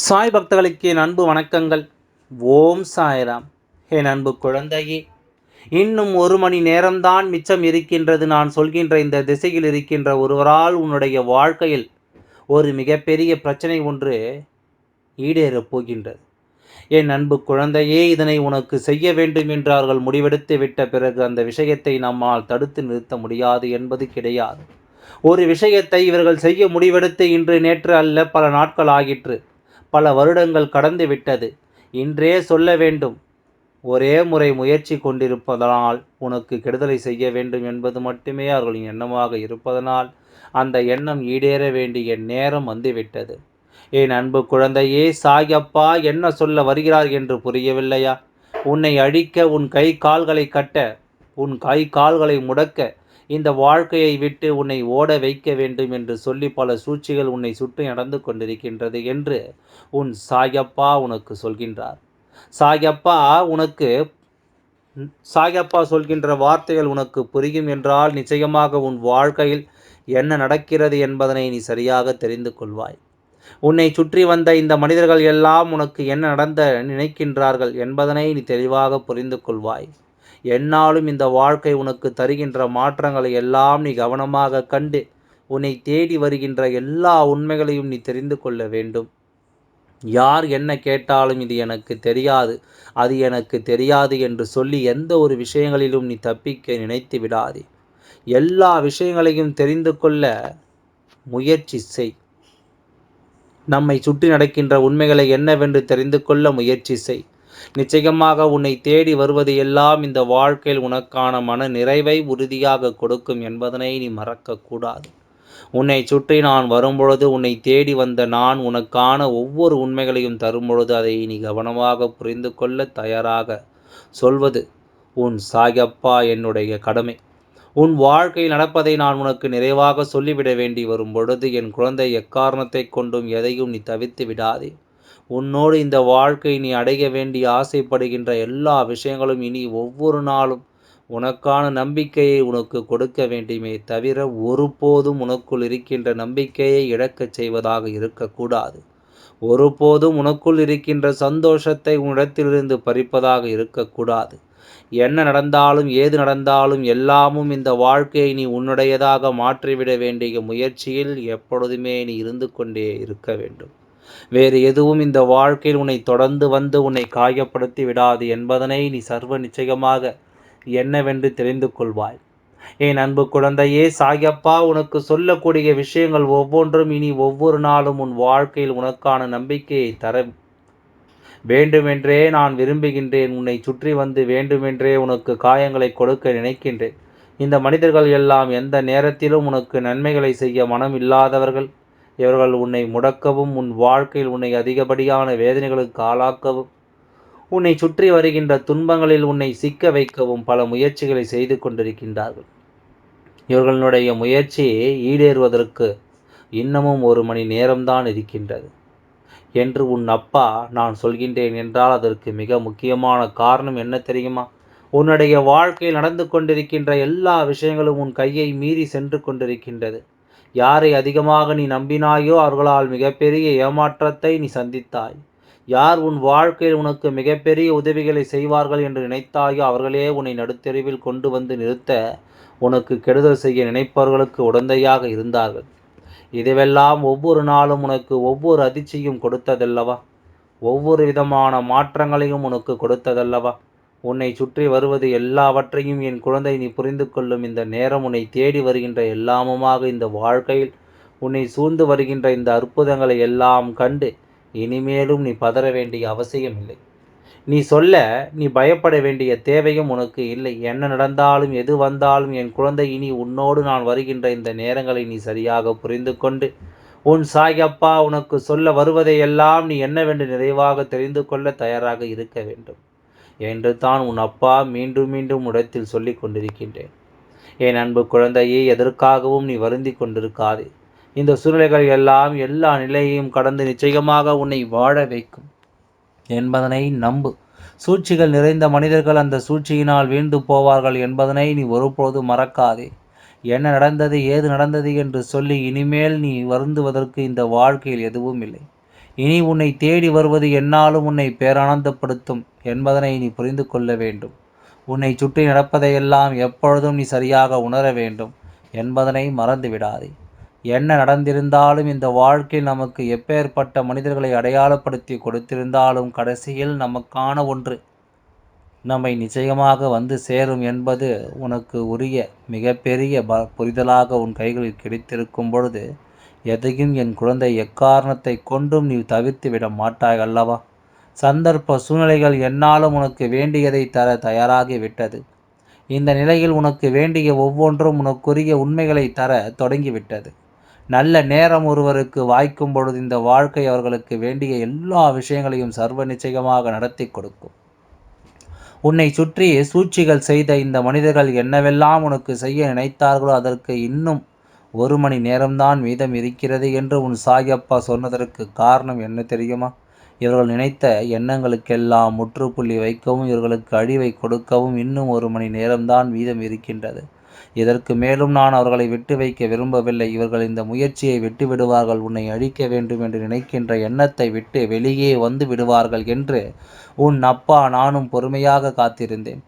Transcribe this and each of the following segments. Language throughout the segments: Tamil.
சாய் பக்தர்களுக்கு என் அன்பு வணக்கங்கள். ஓம் சாய்ராம். என் அன்பு குழந்தையே இன்னும் ஒரு மணி நேரம்தான் மிச்சம் இருக்கின்றது. நான் சொல்கின்ற இந்த திசையில் இருக்கின்ற ஒருவரால் உன்னுடைய வாழ்க்கையில் ஒரு மிகப்பெரிய பிரச்சனை ஒன்று ஈடேறப் போகின்றது. என் அன்பு குழந்தையே இதனை உனக்கு செய்ய வேண்டும் என்றார்கள். முடிவெடுத்து விட்ட பிறகு அந்த விஷயத்தை நம்மால் தடுத்து நிறுத்த முடியாது என்பது கிடையாது. ஒரு விஷயத்தை இவர்கள் செய்ய முடிவெடுத்து இன்று நேற்று அல்ல பல நாட்கள் ஆகிற்று. பல வருடங்கள் கடந்து விட்டது. இன்றே சொல்ல வேண்டும். ஒரே முறை முயற்சி கொண்டிருப்பதனால் உனக்கு கெடுதலை செய்ய வேண்டும் என்பது மட்டுமே அவர்களின் எண்ணமாக இருப்பதனால் அந்த எண்ணம் ஈடேற வேண்டிய நேரம் வந்துவிட்டது. என் அன்பு குழந்தையே சாயப்பா என்ன சொல்ல வருகிறார் என்று புரியவில்லையா? உன்னை அழிக்க உன் கை கால்களை கட்ட உன் கை கால்களை முடக்க இந்த வாழ்க்கையை விட்டு உன்னை ஓட வைக்க வேண்டும் என்று சொல்லி பல சூழ்ச்சிகள் உன்னை சுற்றி நடந்து கொண்டிருக்கின்றது என்று உன் சாயப்பா உனக்கு சொல்கின்றார். சாயப்பா உனக்கு சாயப்பா சொல்கின்ற வார்த்தைகள் உனக்கு புரியும் என்றால் நிச்சயமாக உன் வாழ்க்கையில் என்ன நடக்கிறது என்பதனை நீ சரியாக தெரிந்து கொள்வாய். உன்னை சுற்றி வந்த இந்த மனிதர்கள் எல்லாம் உனக்கு என்ன நடந்த நினைக்கின்றார்கள் என்பதனை நீ தெளிவாக புரிந்து கொள்வாய். என்னாலும் இந்த வாழ்க்கை உனக்கு தருகின்ற மாற்றங்களை எல்லாம் நீ கவனமாக கண்டு உன்னை தேடி வருகின்ற எல்லா உண்மைகளையும் நீ தெரிந்து கொள்ள வேண்டும். யார் என்ன கேட்டாலும் இது எனக்கு தெரியாது. அது எனக்கு தெரியாது என்று சொல்லி எந்த ஒரு விஷயங்களிலும் நீ தப்பிக்க நினைத்து விடாதே. எல்லா விஷயங்களையும் தெரிந்து கொள்ள முயற்சி செய். நம்மை சுற்றி நடக்கின்ற உண்மைகளை என்னவென்று தெரிந்து கொள்ள முயற்சி செய். நிச்சயமாக உன்னை தேடி வருவது எல்லாம் இந்த வாழ்க்கையில் உனக்கான மன நிறைவை உறுதியாக கொடுக்கும் என்பதனை நீ மறக்கக்கூடாது. உன்னை சுற்றி நான் வரும்பொழுது உன்னை தேடி வந்த நான் உனக்கான ஒவ்வொரு உண்மைகளையும் தரும்பொழுது அதை நீ கவனமாக புரிந்து கொள்ள தயாராக சொல்வது உன் சாயப்பா என்னுடைய கடமை. உன் வாழ்க்கையில் நடப்பதை நான் உனக்கு நிறைவாக சொல்லிவிட வேண்டி வரும் பொழுது என் குழந்தை எக்காரணத்தை கொண்டும் எதையும் நீ தவித்து விடாதே. உன்னோடு இந்த வாழ்க்கை நீ அடைய வேண்டி ஆசைப்படுகின்ற எல்லா விஷயங்களும் இனி ஒவ்வொரு நாளும் உனக்கான நம்பிக்கையை உனக்கு கொடுக்க வேண்டுமே தவிர ஒருபோதும் உனக்குள் இருக்கின்ற நம்பிக்கையை இழக்கச் செய்வதாக இருக்கக்கூடாது. ஒருபோதும் உனக்குள் இருக்கின்ற சந்தோஷத்தை உன்னிடத்திலிருந்து பறிப்பதாக இருக்கக்கூடாது. என்ன நடந்தாலும் ஏது நடந்தாலும் எல்லாமும் இந்த வாழ்க்கையை நீ உன்னுடையதாக மாற்றிவிட வேண்டிய முயற்சியில் எப்பொழுதுமே நீ இருந்து கொண்டே இருக்க வேண்டும். வேறு எதுவும் இந்த வாழ்க்கையில் உன்னை தொடர்ந்து வந்து உன்னை காயப்படுத்தி விடாது என்பதனை நீ சர்வ நிச்சயமாக என்னவென்று தெரிந்து கொள்வாய். என் அன்பு குழந்தையே சாயப்பா உனக்கு சொல்லக்கூடிய விஷயங்கள் ஒவ்வொன்றும் இனி ஒவ்வொரு நாளும் உன் வாழ்க்கையில் உனக்கான நம்பிக்கையை தர வேண்டுமென்றே நான் விரும்புகின்றேன். உன்னை சுற்றி வந்து வேண்டுமென்றே உனக்கு காயங்களை கொடுக்க நினைக்கின்றேன். இந்த மனிதர்கள் எல்லாம் எந்த நேரத்திலும் உனக்கு நன்மைகளை செய்ய மனம் இல்லாதவர்கள். இவர்கள் உன்னை முடக்கவும் உன் வாழ்க்கையில் உன்னை அதிகப்படியான வேதனைகளுக்கு ஆளாக்கவும் உன்னை சுற்றி வருகின்ற துன்பங்களில் உன்னை சிக்க வைக்கவும் பல முயற்சிகளை செய்து கொண்டிருக்கின்றார்கள். இவர்களுடைய முயற்சி ஈடேறுவதற்கு இன்னமும் ஒரு மணி நேரம்தான் இருக்கின்றது. என்று உன் அப்பா நான் சொல்கின்றேன் என்றால் அதற்கு மிக முக்கியமான காரணம் என்ன தெரியுமா? உன்னுடைய வாழ்க்கையில் நடந்து கொண்டிருக்கின்ற எல்லா விஷயங்களும் உன் கையை மீறி சென்று கொண்டிருக்கின்றது. யாரை அதிகமாக நீ நம்பினாயோ அவர்களால் மிகப்பெரிய ஏமாற்றத்தை நீ சந்தித்தாய். யார் உன் வாழ்க்கையில் உனக்கு மிகப்பெரிய உதவிகளை செய்வார்கள் என்று நினைத்தாயோ அவர்களே உன்னை நடுத்தெருவில் கொண்டு வந்து நிறுத்த உனக்கு கெடுதல் செய்ய நினைப்பவர்களுக்கு உடந்தையாக இருந்தார்கள். இதுவெல்லாம் ஒவ்வொரு நாளும் உனக்கு ஒவ்வொரு அதிர்ச்சியும் கொடுத்ததல்லவா? ஒவ்வொரு விதமான மாற்றங்களையும் உனக்கு கொடுத்ததல்லவா? உன்னை சுற்றி வருவது எல்லாவற்றையும் என் குழந்தை நீ புரிந்து கொள்ளும் இந்த நேரம் உன்னை தேடி வருகின்ற எல்லாமுமாக இந்த வாழ்க்கையில் உன்னை சூழ்ந்து வருகின்ற இந்த அற்புதங்களை எல்லாம் கண்டு இனிமேலும் நீ பதற வேண்டிய அவசியமில்லை நீ சொல்ல நீ பயப்பட வேண்டிய தேவையும் உனக்கு இல்லை. என்ன நடந்தாலும் எது வந்தாலும் என் குழந்தை இனி உன்னோடு நான் வருகின்ற இந்த நேரங்களை நீ சரியாக புரிந்து கொண்டு உன் சாயப்பா உனக்கு சொல்ல வருவதையெல்லாம் நீ என்னவென்று நிறைவாக தெரிந்து கொள்ள தயாராக இருக்க வேண்டும். என்று தான் உன் அப்பா மீண்டும் மீண்டும் இடத்தில் சொல்லிக் கொண்டிருக்கின்றேன். என் அன்பு குழந்தையே எதற்காகவும் நீ வருந்தி கொண்டிருக்காதே. இந்த சூழ்நிலைகள் எல்லாம் எல்லா நிலையையும் கடந்து நிச்சயமாக உன்னை வாழ வைக்கும். என்பதனை நம்பு. சூழ்ச்சிகள் நிறைந்த மனிதர்கள் அந்த சூழ்ச்சியினால் வீழ்ந்து போவார்கள் என்பதனை நீ ஒருபோது மறக்காதே. என்ன நடந்தது ஏது நடந்தது என்று சொல்லி இனிமேல் நீ வருந்துவதற்கு இந்த வாழ்க்கையில் எதுவும் இல்லை. இனி உன்னை தேடி வருவது என்னாலும் உன்னை பேரானந்தப்படுத்தும் என்பதனை நீ புரிந்து கொள்ள வேண்டும். உன்னை சுற்றி நடப்பதையெல்லாம் எப்பொழுதும் நீ சரியாக உணர வேண்டும் என்பதனை மறந்து விடாதே என்ன நடந்திருந்தாலும் இந்த வாழ்க்கையில் நமக்கு எப்பேற்பட்ட மனிதர்களை அடையாளப்படுத்தி கொடுத்திருந்தாலும் கடைசியில் நமக்கான ஒன்று நம்மை நிச்சயமாக வந்து சேரும் என்பது உனக்கு உரிய மிகப்பெரிய ப புரிதலாக உன் கைகளில் கிடைத்திருக்கும் பொழுது எதையும் என் குழந்தை எக்காரணத்தை கொண்டும் நீ தவிர்த்து விட மாட்டாய் அல்லவா சந்தர்ப்ப சூழ்நிலைகள் என்னாலும் உனக்கு வேண்டியதை தர தயாராகி விட்டது. இந்த நிலையில் உனக்கு வேண்டிய ஒவ்வொன்றும் உனக்குரிய உண்மைகளை தர தொடங்கிவிட்டது நல்ல நேரம் ஒருவருக்கு வாய்க்கும் பொழுது இந்த வாழ்க்கை அவர்களுக்கு வேண்டிய எல்லா விஷயங்களையும் சர்வ நிச்சயமாக நடத்தி கொடுக்கும். உன்னை சுற்றி சூழ்ச்சிகள் செய்த இந்த மனிதர்கள் என்னவெல்லாம் உனக்கு செய்ய நினைத்தார்களோ அதற்கு இன்னும் ஒரு மணி நேரம்தான் மீதம் இருக்கிறது என்று உன் சாயப்பா சொன்னதற்கு காரணம் என்ன தெரியுமா? இவர்கள் நினைத்த எண்ணங்களுக்கெல்லாம் முற்றுப்புள்ளி வைக்கவும் இவர்களுக்கு அழிவை கொடுக்கவும் இன்னும் ஒரு மணி நேரம்தான் மீதம் இருக்கின்றது. இதற்கு மேலும் நான் அவர்களை விட்டு வைக்க விரும்பவில்லை. இவர்கள் இந்த முயற்சியை விட்டு விடுவார்கள். உன்னை அழிக்க வேண்டும் என்று நினைக்கின்ற எண்ணத்தை விட்டு வெளியே வந்து விடுவார்கள் என்று உன் அப்பா நானும் பொறுமையாக காத்திருந்தேன்.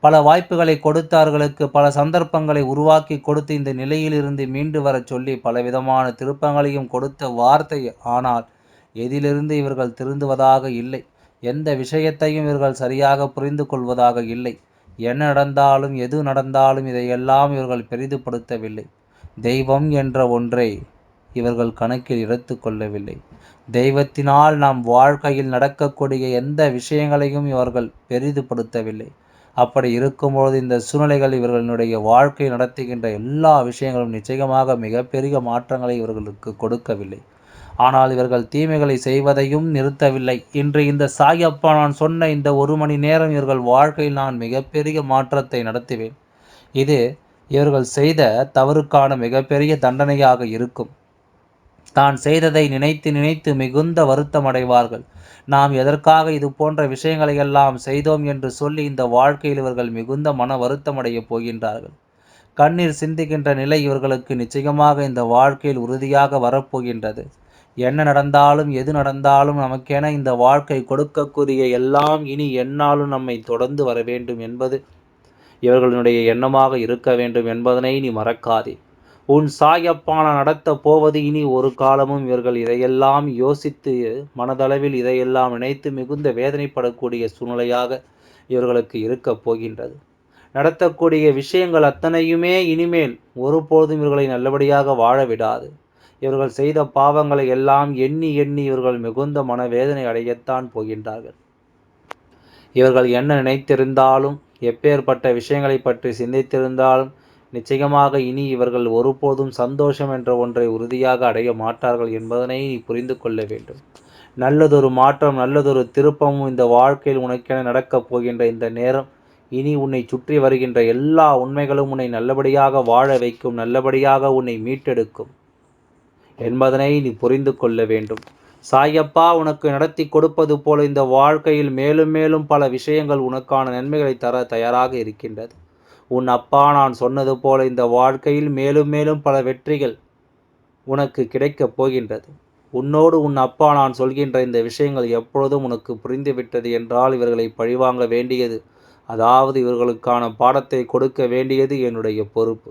பல வாய்ப்புகளை கொடுத்தார்களுக்கு பல சந்தர்ப்பங்களை உருவாக்கி கொடுத்து இந்த நிலையிலிருந்து மீண்டு வரச் சொல்லி பலவிதமான திருப்பங்களையும் கொடுத்த வார்த்தை. ஆனால் எதிலிருந்து இவர்கள் திருந்துவதாக இல்லை. எந்த விஷயத்தையும் இவர்கள் சரியாக புரிந்து கொள்வதாக இல்லை. என்ன நடந்தாலும் எது நடந்தாலும் இதையெல்லாம் இவர்கள் பெரிதுபடுத்தவில்லை. தெய்வம் என்ற ஒன்றை இவர்கள் கணக்கில் எடுத்து கொள்ளவில்லை. தெய்வத்தினால் நாம் வாழ்க்கையில் நடக்கக்கூடிய எந்த விஷயங்களையும் இவர்கள் பெரிதுபடுத்தவில்லை. அப்படி இருக்கும்பொழுது இந்த சூழ்நிலைகள் இவர்களுடைய வாழ்க்கை நடத்துகின்ற எல்லா விஷயங்களும் நிச்சயமாக மிகப்பெரிய மாற்றங்களை இவர்களுக்கு கொடுக்கவில்லை. ஆனால் இவர்கள் தீமைகளை செய்வதையும் நிறுத்தவில்லை. இன்று இந்த சாயப்பா நான் சொன்ன இந்த ஒரு மணி நேரம் இவர்கள் வாழ்க்கையில் நான் மிகப்பெரிய மாற்றத்தை நடத்துவேன். இது இவர்கள் செய்த தவறுக்கான மிகப்பெரிய தண்டனையாக இருக்கும். தான் செய்ததை நினைத்து நினைத்து மிகுந்த வருத்தம் அடைவார்கள். நாம் எதற்காக இது போன்ற விஷயங்களை எல்லாம் செய்தோம் என்று சொல்லி இந்த வாழ்க்கையில் இவர்கள் மிகுந்த மன வருத்தமடையப் போகின்றார்கள். கண்ணீர் சிந்துகின்ற நிலை இவர்களுக்கு நிச்சயமாக இந்த வாழ்க்கையில் உறுதியாக வரப்போகின்றது. என்ன நடந்தாலும் எது நடந்தாலும் நமக்கென இந்த வாழ்க்கை கொடுக்கக்கூடிய எல்லாம் இனி என்னாலும் நம்மை தொடர்ந்து வர வேண்டும் என்பது இவர்களுடைய எண்ணமாக இருக்க வேண்டும் என்பதனை நீ மறக்காதே. உன் சாயப்பான நடத்த போவது இனி ஒரு காலமும் இவர்கள் இதையெல்லாம் யோசித்து மனதளவில் இதையெல்லாம் நினைத்து மிகுந்த வேதனைப்படக்கூடிய சூழ்நிலையாக இவர்களுக்கு இருக்கப் போகின்றது. நடத்தக்கூடிய விஷயங்கள் அத்தனையுமே இனிமேல் ஒருபோதும் இவர்களை நல்லபடியாக வாழ விடாது. இவர்கள் செய்த பாவங்களை எல்லாம் எண்ணி எண்ணி இவர்கள் மிகுந்த மனவேதனை அடையத்தான் போகின்றார்கள். இவர்கள் என்ன நினைத்திருந்தாலும் எப்பேற்பட்ட விஷயங்களை பற்றி சிந்தித்திருந்தாலும் நிச்சயமாக இனி இவர்கள் ஒருபோதும் சந்தோஷம் என்ற ஒன்றை உறுதியாக அடைய மாட்டார்கள் என்பதனை நீ புரிந்து கொள்ள வேண்டும். நல்லதொரு மாற்றம் நல்லதொரு திருப்பமும் இந்த வாழ்க்கையில் உனக்கென நடக்கப் போகின்ற இந்த நேரம். இனி உன்னை சுற்றி வருகின்ற எல்லா உண்மைகளும் உன்னை நல்லபடியாக வாழ வைக்கும் நல்லபடியாக உன்னை மீட்டெடுக்கும் என்பதனை நீ புரிந்து கொள்ள வேண்டும். சாயப்பா உனக்கு நடத்தி கொடுப்பது போல இந்த வாழ்க்கையில் மேலும் மேலும் பல விஷயங்கள் உனக்கான நன்மைகளை தர தயாராக இருக்கின்றது. உன் அப்பா நான் சொன்னது போல இந்த வாழ்க்கையில் மேலும் மேலும் பல வெற்றிகள் உனக்கு கிடைக்கப் போகின்றது. உன்னோடு உன் அப்பா நான் சொல்கின்ற இந்த விஷயங்கள் எப்பொழுதும் உனக்கு புரிந்துவிட்டது என்றால் இவர்களை பழிவாங்க வேண்டியது அதாவது இவர்களுக்கான பாடத்தை கொடுக்க வேண்டியது என்னுடைய பொறுப்பு.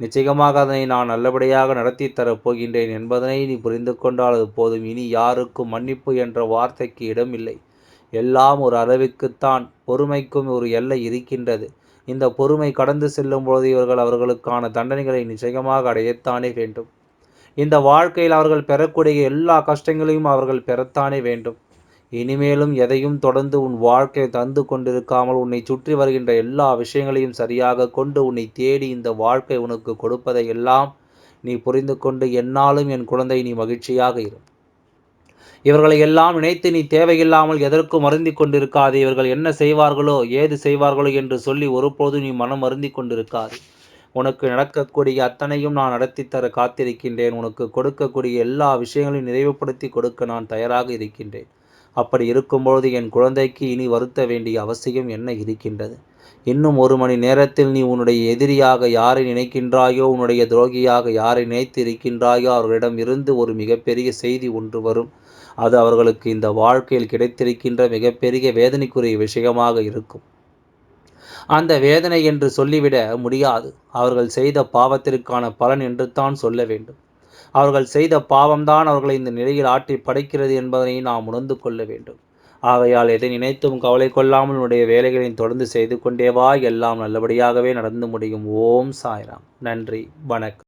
நிச்சயமாக அதனை நான் நல்லபடியாக நடத்தி தரப் போகின்றேன் என்பதனை நீ புரிந்து கொண்டால் அது போதும். இனி யாருக்கும் மன்னிப்பு என்ற வார்த்தைக்கு இடமில்லை. எல்லாம் ஒரு அளவுக்குத்தான் பொறுமைக்கும் ஒரு எல்லை இருக்கின்றது. இந்த பொறுமை கடந்து செல்லும் பொழுது இவர்கள் அவர்களுக்கான தண்டனைகளை நிச்சயமாக அடையத்தானே வேண்டும். இந்த வாழ்க்கையில் அவர்கள் பெறக்கூடிய எல்லா கஷ்டங்களையும் அவர்கள் பெறத்தானே வேண்டும். இனிமேலும் எதையும் தொடர்ந்து உன் வாழ்க்கை தந்து கொண்டிருக்காமல் உன்னை சுற்றி வருகின்ற எல்லா விஷயங்களையும் சரியாக கொண்டு உன்னை தேடி இந்த வாழ்க்கை உனக்கு கொடுப்பதை எல்லாம் நீ புரிந்து கொண்டு என்னாலும் என் குழந்தை நீ மகிழ்ச்சியாக இரு. இவர்களை எல்லாம் நினைத்து நீ தேவையில்லாமல் எதற்கும் மருந்தி கொண்டிருக்காது. இவர்கள் என்ன செய்வார்களோ ஏது செய்வார்களோ என்று சொல்லி ஒருபோது நீ மனம் மருந்தி கொண்டிருக்காது. உனக்கு நடக்கக்கூடிய அத்தனையும் நான் நடத்தி தர காத்திருக்கின்றேன். உனக்கு கொடுக்கக்கூடிய எல்லா விஷயங்களையும் நிறைவுபடுத்தி கொடுக்க நான் தயாராக இருக்கின்றேன். அப்படி இருக்கும்பொழுது என் குழந்தைக்கு இனி வருத்த வேண்டிய அவசியம் என்ன இருக்கின்றது? இன்னும் ஒரு மணி நேரத்தில் நீ உன்னுடைய எதிரியாக யாரை நினைக்கின்றாயோ உன்னுடைய துரோகியாக யாரை நினைத்து இருக்கின்றாயோ அவர்களிடம் இருந்து ஒரு மிகப்பெரிய செய்தி ஒன்று வரும். அது அவர்களுக்கு இந்த வாழ்க்கையில் கிடைத்திருக்கின்ற மிகப்பெரிய வேதனைக்குரிய விஷயமாக இருக்கும். அந்த வேதனை என்று சொல்லிவிட முடியாது. அவர்கள் செய்த பாவத்திற்கான பலன் என்று தான் சொல்ல வேண்டும். அவர்கள் செய்த பாவம்தான் அவர்களை இந்த நிலையில் ஆட்டி படைக்கிறது என்பதனை நாம் உணர்ந்து கொள்ள வேண்டும். ஆகையால் எதை நினைத்தும் கவலை கொள்ளாமல் உன்னுடைய வேலைகளின் தொடர்ந்து செய்து கொண்டே வா. எல்லாம் நல்லபடியாகவே நடந்து முடியும். ஓம் சாய்ராம். நன்றி. வணக்கம்.